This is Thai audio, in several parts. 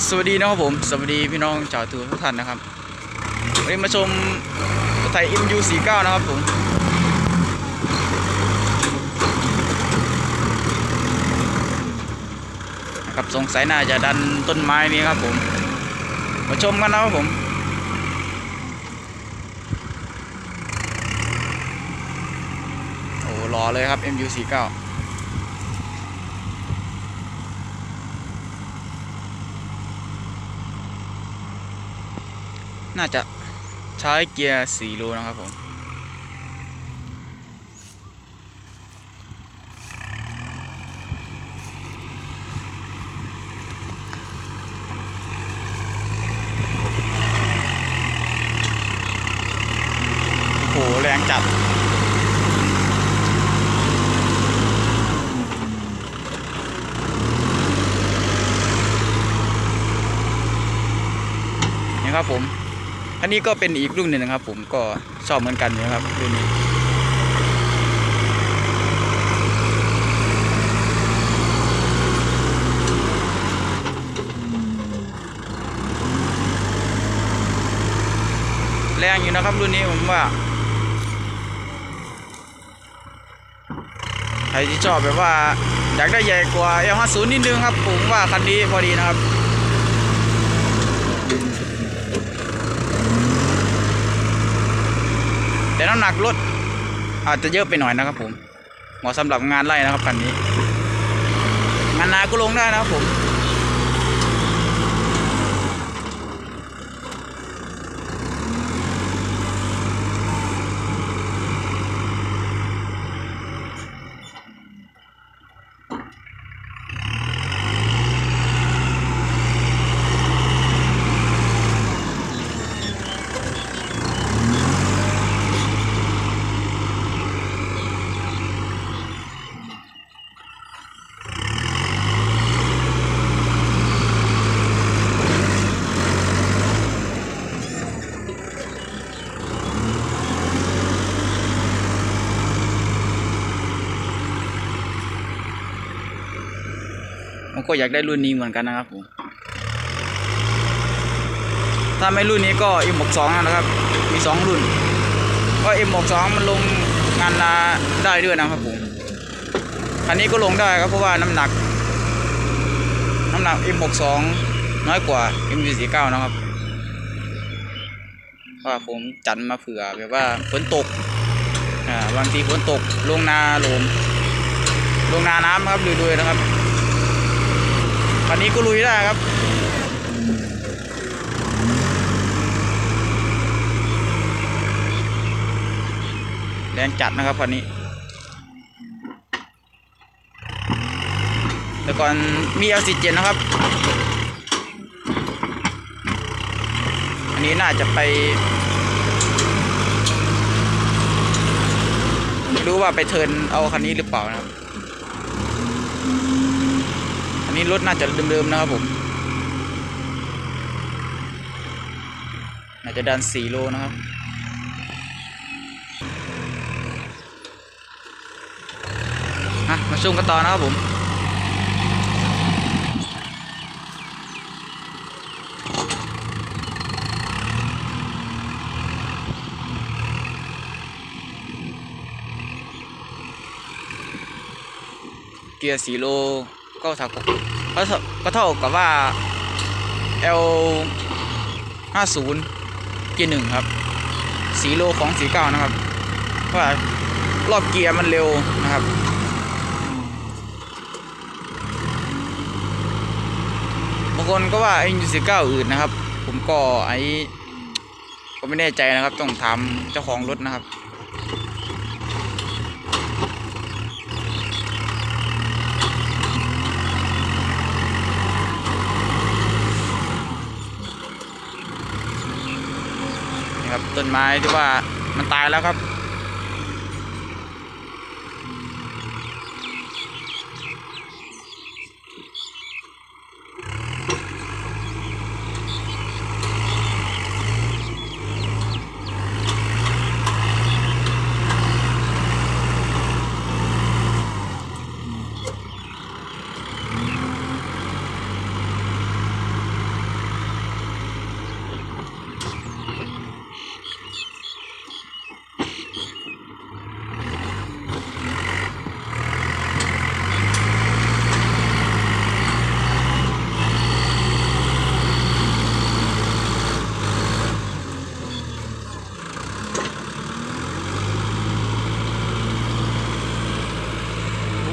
สวัสดีนะครับผม สวัสดีพี่น้องชาวทัวร์ทุกท่านนะครับวันนี้มาชมรถไทย MU49 นะครับผมครับสงสัยน่าจะดันต้นไม้นี้ครับผม มาชมกันนะครับผมโอ้รอเลยครับ MU49 น่าจะใช้เกียร์4รูนะครับผมโอ้โหแรงจัดนี่ครับผม อันนี้ก็เป็นอีกรุ่นหนึ่งนะครับ ผมก็ชอบเหมือนกันนะครับรุ่นนี้แรงอยู่นะครับรุ่นนี้ผมว่าใครที่ชอบแบบว่าอยากได้ใหญ่กว่า L50 นิดนึงครับ ผมว่าคันนี้พอดีนะครับ แต่ น้ำหนักรถอาจจะเยอะไปหน่อยนะครับผมเหมาะสำหรับงานไล่นะครับคันนี้งานนาก็ลงได้นะครับผม ผมก็อยากได้รุ่นนี้เหมือนกันนะครับผม ถ้าไม่รุ่นนี้ก็ M62 นะครับ มี 2 รุ่น ก็ M62 มันลงงานนาได้ด้วยนะครับผมอันนี้ก็ลงได้ครับเพราะว่าน้ำหนัก น้ำหนัก M62 น้อยกว่า M49 นะครับว่าผมจัดมาเผื่อแบบว่าฝนตก อ่าบางทีฝนตกลงนาลมลงนาน้ำครับลุยนะครับ คันนี้ก็ลุยได้ครับ แรงจัดนะครับคันนี้ แต่ก่อนมี L47 นะครับ อันนี้น่าจะไปไม่รู้ว่าไปเทินเอาคันนี้หรือเปล่านะครับ อั นี้รถน่าจะเดิมๆนะครับผม น่าจะดัน4โลนะครับมาชมกันต่อนะครับผมเกียร์สีโล ก็เท่ากับก็เท่าก็เท่ากับว่า L 50เกียร์หนึ่งครับสีโลของสีเก้านะครับว่ารอบเกียร์มันเร็วนะครับบางคนก็ว่าไอ้ยูสีเก้าอื่นนะครับ ผมก็ไอ้ก็ไม่แน่ใจนะครับต้องถามเจ้าของรถนะครับ นี่ครับ ต้นไม้ที่ว่ามันตายแล้วครับ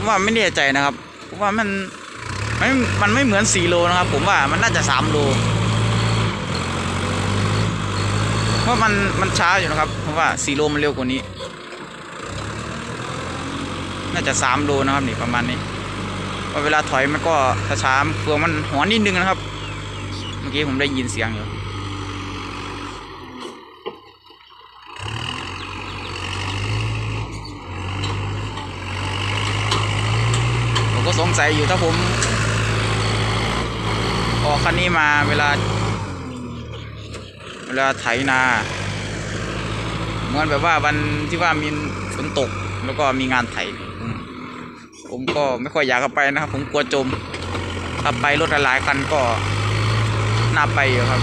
ว่าไม่แน่ใจนะครับผมว่ามันไม่มันไม่เหมือนสี่โลนะครับ ผมว่ามันน่าจะสามโลเพราะมันมันช้าอยู่นะครับเพราะว่าสี่โลมันเร็วกว่านี้ น่าจะสามโลนะครับนี่ประมาณนี้เพราะเวลาถอยมันก็ช้าๆเฟืองมันหัวนิดนึงนะครับ เมื่อกี้ผมได้ยินเสียงอยู่ ผมก็ สงสัยอยู่ถ้าผมออกคันนี้มาเวลา เวลาไถนาเหมือนแบบว่าวันที่ว่ามีฝนตกแล้วก็มีงานไถ ผมก็ไม่ค่อยอยากไปนะครับ ผมกลัวจมถ้าไปรถหลายคันก็น่าไปอยู่ครับ